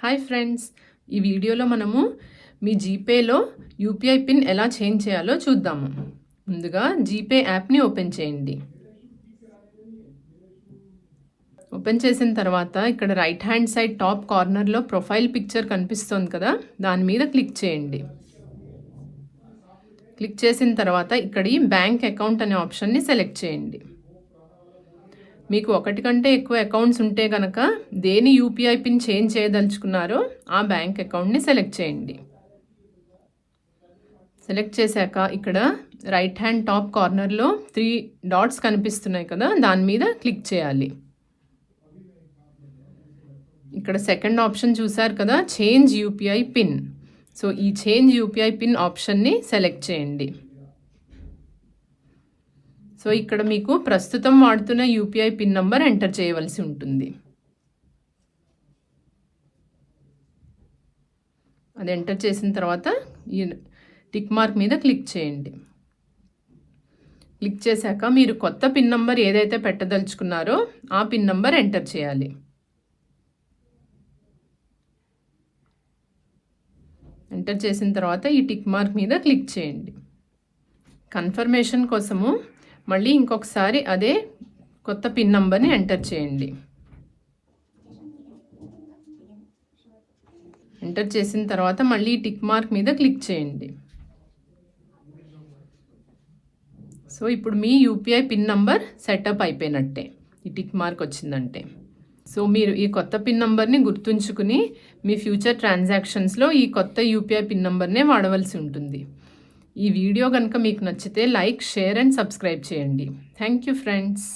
Hi friends. ఈ వీడియోలో మనము మీ జీపేలో యూపీఐ పిన్ ఎలా చేంజ్ చేయాలో చూద్దాము. ముందుగా జీపే యాప్ని ఓపెన్ చేయండి. ఓపెన్ చేసిన తర్వాత ఇక్కడ రైట్ హ్యాండ్ సైడ్ టాప్ కార్నర్లో ప్రొఫైల్ పిక్చర్ కనిపిస్తుంది కదా దాని మీద క్లిక్ చేయండి. క్లిక్ చేసిన తర్వాత ఇక్కడ ఈ బ్యాంక్ అకౌంట్ అనే ఆప్షన్ని సెలెక్ట్ చేయండి. మీకు ఒకటి కంటే ఎక్కువ అకౌంట్స్ ఉంటే కనుక దేని యూపీఐ పిన్ చేంజ్ చేయదలుచుకున్నారో ఆ బ్యాంక్ అకౌంట్ని సెలెక్ట్ చేయండి. సెలెక్ట్ చేశాక ఇక్కడ రైట్ హ్యాండ్ టాప్ కార్నర్లో త్రీ డాట్స్ కనిపిస్తున్నాయి కదా దాని మీద క్లిక్ చేయాలి. ఇక్కడ సెకండ్ ఆప్షన్ చూసారు కదా చేంజ్ యూపీఐ పిన్ సో ఈ చేంజ్ యూపీఐ పిన్ ఆప్షన్ని సెలెక్ట్ చేయండి. సో ఇక్కడ మీకు ప్రస్తుతం వాడుతున్న యూపీఐ పిన్ నంబర్ ఎంటర్ చేయవలసి ఉంటుంది. అది ఎంటర్ చేసిన తర్వాత ఈ టిక్ మార్క్ మీద క్లిక్ చేయండి. క్లిక్ చేశాక మీరు కొత్త పిన్ నంబర్ ఏదైతే పెట్టదలుచుకున్నారో ఆ పిన్ నంబర్ ఎంటర్ చేయాలి. ఎంటర్ చేసిన తర్వాత ఈ టిక్ మార్క్ మీద క్లిక్ చేయండి. కన్ఫర్మేషన్ కోసము మళ్ళీ ఇంకొకసారి అదే కొత్త పిన్ నంబర్ని ఎంటర్ చేయండి. ఎంటర్ చేసిన తర్వాత మళ్ళీ టిక్ మార్క్ మీద క్లిక్ చేయండి. సో ఇప్పుడు మీ యూపీఐ పిన్ నంబర్ సెటప్ అయిపోయినట్టే. ఈ టిక్ మార్క్ వచ్చిందంటే. సో మీరు ఈ కొత్త పిన్ నంబర్ని గుర్తుంచుకుని మీ ఫ్యూచర్ ట్రాన్సాక్షన్స్లో ఈ కొత్త యూపీఐ పిన్ నంబర్నే వాడవలసి ఉంటుంది. ఈ వీడియో కనుక మీకు నచ్చితే లైక్ షేర్ అండ్ సబ్స్క్రైబ్ చేయండి. Thank you friends